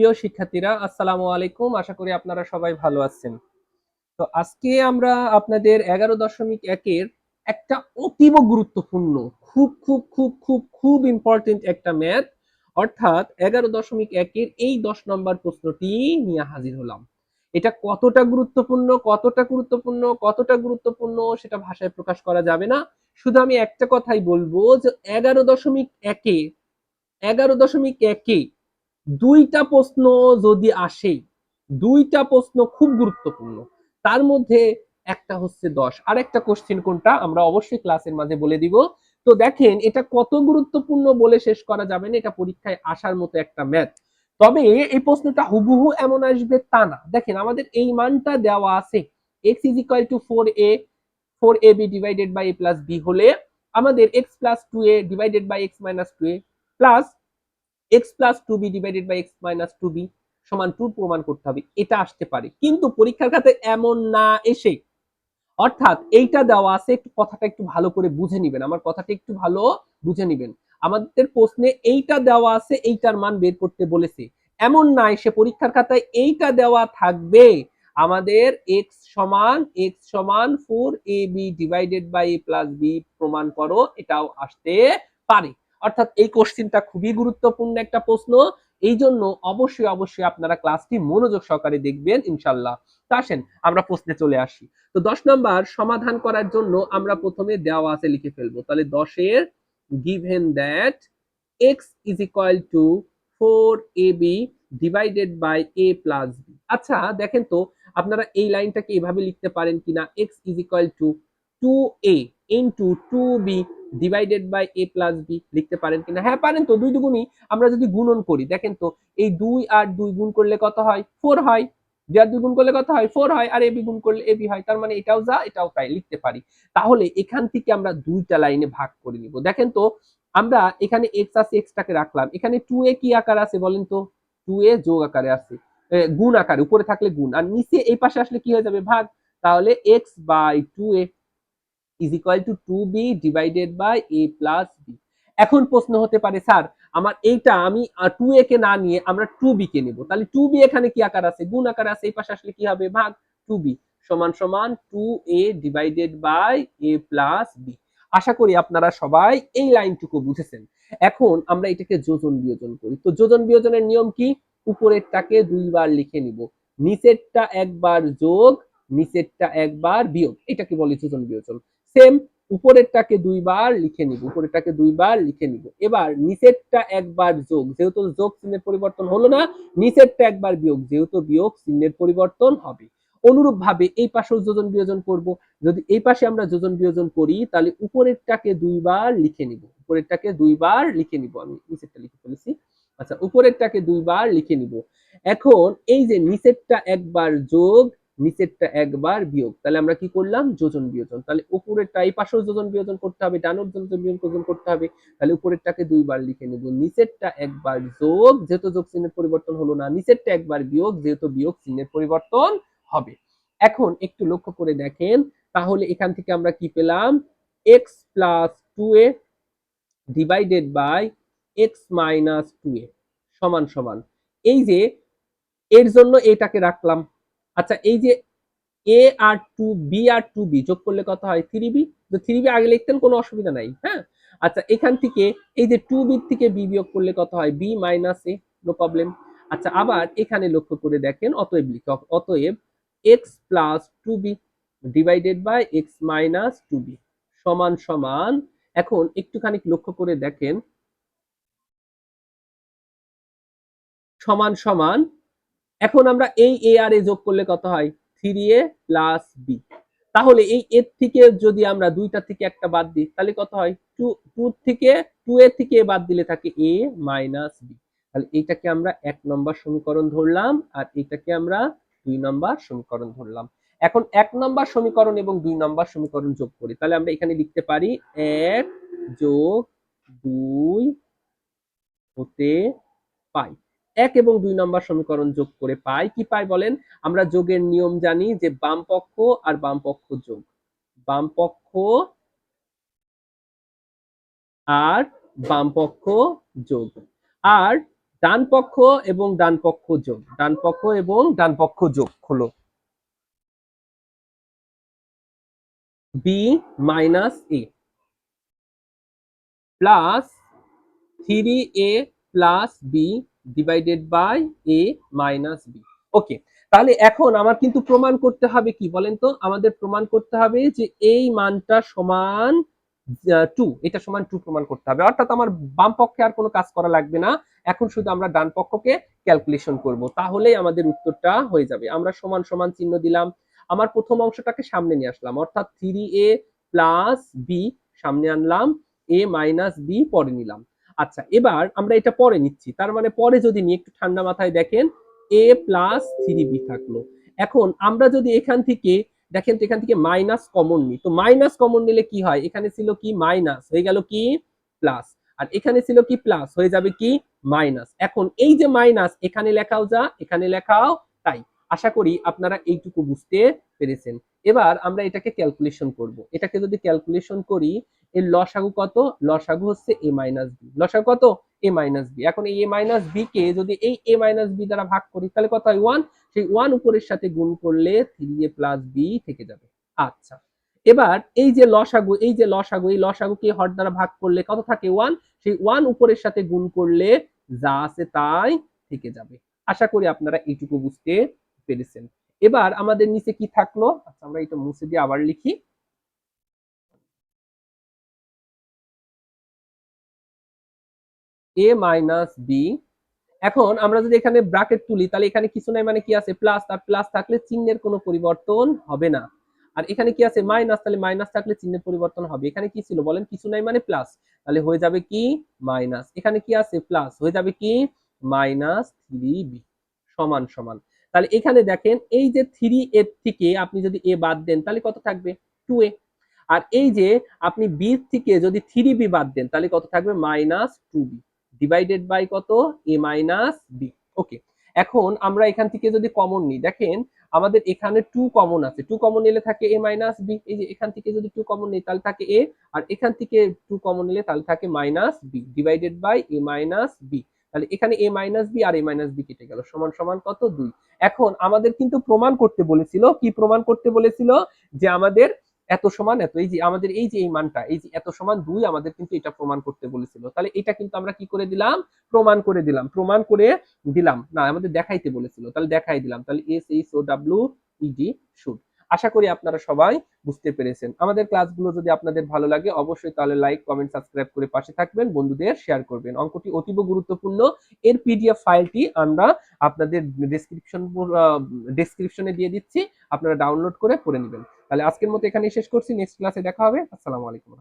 প্রিয় শিক্ষার্থীরা, আসসালামু আলাইকুম। আশা করি আপনারা সবাই ভালো আছেন। তো আজকে আমরা আপনাদের এগারো দশমিক একের একটা অতীব গুরুত্বপূর্ণ, খুব খুব খুব খুব খুব ইম্পর্টেন্ট একটা ম্যাথ অর্থাৎ এগারো দশমিক একের এই দশ নম্বর প্রশ্নটি নিয়ে হাজির হলাম। এটা কতটা গুরুত্বপূর্ণ কতটা গুরুত্বপূর্ণ কতটা গুরুত্বপূর্ণ সেটা ভাষায় প্রকাশ করা যাবে না। শুধু আমি একটা কথাই বলব যে এগারো দশমিক একে, এগারো দশমিক একে দুইটা প্রশ্ন যদি আসে দুইটা প্রশ্ন খুব গুরুত্বপূর্ণ। তার মধ্যে একটা হচ্ছে দশ আর একটা কোশ্চেন কোনটা আমরা অবশ্যই ক্লাসের মাঝে বলে দিব। তো দেখেন, এটা কত গুরুত্বপূর্ণ বলে শেষ করা যাবে না, এটা পরীক্ষায় আসার মতো একটা ম্যাথ তবে এই প্রশ্নটা হুবহু এমন আসবে তা না। দেখেন, আমাদের এই মানটা দেওয়া আছে x is equal to four a four a b divided by a plus b হলে আমাদের x plus two a divided by x minus two a plus x plus two b divided by x minus two b সমান two প্রমাণ করতে হবে, এটা আসতে পারে। কিন্তু পরীক্ষার খাতে এমন না এসে অর্থাৎ এইটা দেওয়া আছে, একটু কথাটা একটু ভালো করে বুঝে নিবেন। আমার কথাটা একটু ভালো বুঝে নিবেন। আমাদের প্রশ্নে এইটা দেওয়া আছে, এইটার মান বের করতে বলেছে। এমন না এসে পরীক্ষার খাতায় এইটা দেওয়া থাকবে। আমাদের এক্স সমান এক্স সমান four a b divided by a plus b প্রমাণ করো, এটাও আসতে পারে। অর্থাৎ এই কোশ্চিনটা খুবই গুরুত্বপূর্ণ একটা প্রশ্ন। এই জন্য অবশ্যই অবশ্যই আপনারা ক্লাসটি মনোযোগ সহকারে দেখবেন ইনশাল্লাহ তা আসেন, আমরা প্রশ্নে চলে আসি। তো দশ নম্বর, সমাধান করার জন্য আমরা প্রথমে দেওয়া আছে লিখে ফেলব। তাহলে দশের given that x is equal to four a b divided by a plus b আচ্ছা দেখেন তো, আপনারা এই লাইনটাকে এভাবে লিখতে পারেন কিনা? X is equal to two a into two b divided by a plus b লিখতে পারেন কিনা? হ্যাঁ পারেন তো, দুই দুগুণই আমরা যদি গুণন করি, দেখেন তো, এই দুই আর দুই গুণ করলে কত হয়? ফোর হয়। দুই আর দুই গুণ করলে কত হয়? ফোর হয়। আর এবি গুণ করলে এবি হয়। তার মানে এটাও যা, এটাও তাই, লিখতে পারি। তাহলে এখান থেকে আমরা দুইটা লাইনে ভাগ করে নিব। দেখেন তো, আমরা এখানে এক্স আছে এক্সটাকে রাখলাম। এখানে টু এ কি আকার আছে বলেন তো? টু এ যোগ আকারে আছে। গুণ আকারে, উপরে থাকলে গুণ। আর নিচে এই পাশে আসলে কি হয়ে যাবে? ভাগ। তাহলে x by two a is equal to two b divided by a plus b এখন প্রশ্ন হতে পারে, স্যার, আমার এইটা আমি টু এ কে না নিয়ে আমরা টু বি কে নেব। তাহলে টু বি এখানে কি আকার আছে? গুণ আকার আছে, এই পাশে আসলে কি হবে? ভাগ টু বি সমান সমান two a divided by a plus b আশা করি আপনারা সবাই এই লাইনটুকু বুঝেছেন। এখন আমরা এটাকে যোজন বিয়োজন করি। তো যোজন বিয়োজনের নিয়ম কি? উপরেরটাকে দুইবার লিখে নিব। নিচেরটা একবার যোগ, নিচেরটা একবার বিয়োগ। এটাকে বলে যোজন বিয়োজন? সেম, উপরেরটাকে দুইবার লিখে নিব, উপরেরটাকে দুইবার লিখে নিব। এবার নিচেরটা একবার যোগ, যেহেতু যোগ চিহ্নের পরিবর্তন হলো না, নিচেরটা একবার বিয়োগ, যেহেতু বিয়োগ চিহ্নের পরিবর্তন হবে। অনুরূপ ভাবে এই পাশেও যোজন বিয়োজন করব। যদি এই পাশে আমরা যোজন বিয়োজন করি, তাহলে উপরেরটাকে দুইবার লিখে নিব। উপরেরটাকে দুইবার লিখে নিব, আমি নিচেরটা লিখে ফেলেছি। আচ্ছা উপরেরটাকে দুইবার লিখে নিব। এখন এই যে নিচেরটা একবার যোগ নিচেরটা একবার বিয়োগ। তাহলে আমরা কি করলাম? যোজন বিয়োজন। তাহলে উপরেরটা এই পাশেও যোজন বিয়োজন করতে হবে ডানোর যোজন বিয়োজন করতে হবে। তাহলে উপরেরটাকে দুইবার লিখে নেব। নিচেরটা একবার যোগ, যেহেতু যোগ চিহ্নের পরিবর্তন হলো না, নিচেরটা একবার বিয়োগ, যেহেতু বিয়োগ চিহ্নের পরিবর্তন হবে। এখন একটু লক্ষ্য করে দেখেন, তাহলে এখান থেকে আমরা কি পেলাম? X plus two a divided by x minus two a সমান সমান। এই যে, এর জন্য এটাকে রাখলাম। আচ্ছা এই যে এ আর টু বি আর টু বি যোগ করলে কত হয়? থ্রি বি তো থ্রি বি আগে লিখতেন, কোনো অসুবিধা নাই হ্যাঁ? আচ্ছা এখান থেকে এই যে টু বি থেকে বি বিয়োগ করলে কত হয়? B minus a no problem আচ্ছা আবার এখানে লক্ষ্য করে দেখেন, অতএব লিখ, অতএব x plus two b divided by x minus two b সমান সমান, এখন একটুখানি লক্ষ্য করে দেখেন। সমান সমান এখন আমরা এই এ আর এ যোগ করলে কত হয়? থ্রি এ প্লাস বি তাহলে এই এর থেকে যদি আমরা দুইটা থেকে একটা বাদ দিই, তাহলে কত হয়? টু টু থেকে টু এ থেকে বাদ দিলে থাকে এ মাইনাস বি তাহলে এইটাকে আমরা এক নম্বর সমীকরণ ধরলাম আর এটাকে আমরা দুই নম্বর সমীকরণ ধরলাম। এখন এক নম্বর সমীকরণ এবং দুই নম্বর সমীকরণ যোগ করি, তাহলে আমরা এখানে লিখতে পারি এক যোগ দুই হতে পাই। এক এবং দুই নম্বর সমীকরণ যোগ করে পাই। কি পাই বলেন? আমরা যোগের নিয়ম জানি যে বাম পক্ষ আর বাম পক্ষ যোগ। বাম পক্ষ আর বাম পক্ষ যোগ। আর ডান পক্ষ এবং ডান পক্ষ যোগ। ডান পক্ষ এবং ডান পক্ষ যোগ হলো। B minus a plus three a plus b divided by a minus b okay তাহলে এখন আমার কিন্তু প্রমাণ করতে হবে কি বলেন তো? আমাদের প্রমাণ করতে হবে যে এই মানটা সমান টু এটা সমান টু প্রমাণ করতে হবে। অর্থাৎ আমার বাম পক্ষে আর কোনো কাজ করা লাগবে না। এখন শুধু আমরা ডান পক্ষকে ক্যালকুলেশন করব। তাহলেই আমাদের উত্তরটা হয়ে যাবে। আমরা সমান সমান চিহ্ন দিলাম। আমার প্রথম অংশটাকে সামনে নিয়ে আসলাম। অর্থাৎ থ্রি এ প্লাস বি সামনে আনলাম। এ মাইনাস বি পরে নিলাম। আচ্ছা এবার আমরা এটা পরে নিচ্ছি। তার মানে পরে যদি নিয়ে একটু ঠান্ডা মাথায় দেখেন এ প্লাস থ্রি বি থাকল। এখন আমরা যদি এখান থেকে, দেখেন তো এখান থেকে মাইনাস কমন নিই। তো মাইনাস কমন নিলে কি হয়? এখানে ছিল কি? মাইনাস হয়ে গেল কি? প্লাস আর এখানে ছিল কি? প্লাস হয়ে যাবে কি? মাইনাস এখন এই যে মাইনাস এখানে লেখাও যা, এখানে লেখাও তাই। আশা করি আপনারা এইটুকু বুঝতে পেরেছেন। এবার আমরা এটাকে ক্যালকুলেশন করব। এটাকে যদি ক্যালকুলেশন করি, এর লসাগু কত? লসাগু হচ্ছে এ মাইনাস বি লসাগু কত? এ মাইনাস বি এখন এই এ মাইনাস বি কে যদি এই এ মাইনাস বি দ্বারা ভাগ করি, তাহলে কত হয়? ওয়ান সেই ওয়ান উপরের সাথে গুণ করলে থ্রি এ প্লাস বি থেকে যাবে। আচ্ছা। এবার এই যে লসাগু, এই যে লসাগু, এই লসাগুকে হর দ্বারা ভাগ করলে কত থাকে? ওয়ান সেই ওয়ান উপরের সাথে গুণ করলে যা আছে তাই থেকে যাবে। আশা করি আপনারা এইটুকু বুঝতে পেরেছেন। এবার আমাদের নিচে কি থাকল? আচ্ছা আমরা এটা মুছে দিয়ে আবার লিখি। এ মাইনাস বি এখন আমরা যদি এখানে ব্রাকেট তুলি, তাহলে এখানে কিছু নাই মানে কি আছে? প্লাস আর প্লাস থাকলে চিহ্নের কোনো পরিবর্তন হবে না। আর এখানে কি আছে? মাইনাস তাহলে মাইনাস থাকলে চিহ্নের পরিবর্তন হবে। এখানে কি ছিল বলেন? কিছু নাই মানে প্লাস তাহলে হয়ে যাবে কি? মাইনাস এখানে কি আছে? প্লাস হয়ে যাবে কি? মাইনাস থ্রি বি সমান সমান। তাহলে এখানে দেখেন এই যে থ্রি এর থেকে আপনি যদি এ বাদ দেন, তাহলে কত থাকবে? টু এ আর এই যে আপনি বি থেকে যদি থ্রি বি বাদ দেন, তাহলে কত থাকবে? Minus two b divided by কত? এ মাইনাস বি ওকে এখন আমরা এখান থেকে যদি কমন নিই, দেখেন আমাদের এখানে টু কমন আছে। টু কমন নিলে থাকে এ মাইনাস বি এই যে এখান থেকে যদি টু কমন নিই, তাহলে থাকে এ আর এখান থেকে টু কমন নিলে তাহলে থাকে minus b divided by a minus b তাহলে এখানে এ মাইনাস বি আর এ মাইনাস বি কেটে গেল, সমান সমান কত? দুই। এখন আমাদের কিন্তু প্রমাণ করতে বলেছিল, কি প্রমাণ করতে বলেছিল? যে আমাদের এত সমান এত, এই যে আমাদের এই যে এই মানটা, এই যে এত সমান দুই, আমাদের কিন্তু এটা প্রমাণ করতে বলেছিল। তাহলে এটা কিন্তু আমরা কি করে দিলাম? প্রমাণ করে দিলাম, প্রমাণ করে দিলাম। না, আমাদের দেখাইতে বলেছিল, তাহলে দেখাই দিলাম। তাহলে S H O W ED should আশা করি আপনারা সবাই বুঝতে পেরেছেন। আমাদের ক্লাসগুলো যদি আপনাদের ভালো লাগে, অবশ্যই তাহলে লাইক কমেন্ট সাবস্ক্রাইব করে পাশে থাকবেন, বন্ধুদের শেয়ার করবেন। অঙ্কটি অতীব গুরুত্বপূর্ণ। এর পিডিএফ ফাইলটি আমরা আপনাদের ডেসক্রিপশন ডেসক্রিপশনে দিয়ে দিচ্ছি। আপনারা ডাউনলোড করে পড়ে নেবেন। তাহলে আজকের মতো এখানে শেষ করছি। নেক্সট ক্লাসে দেখা হবে। আসসালামু আলাইকুম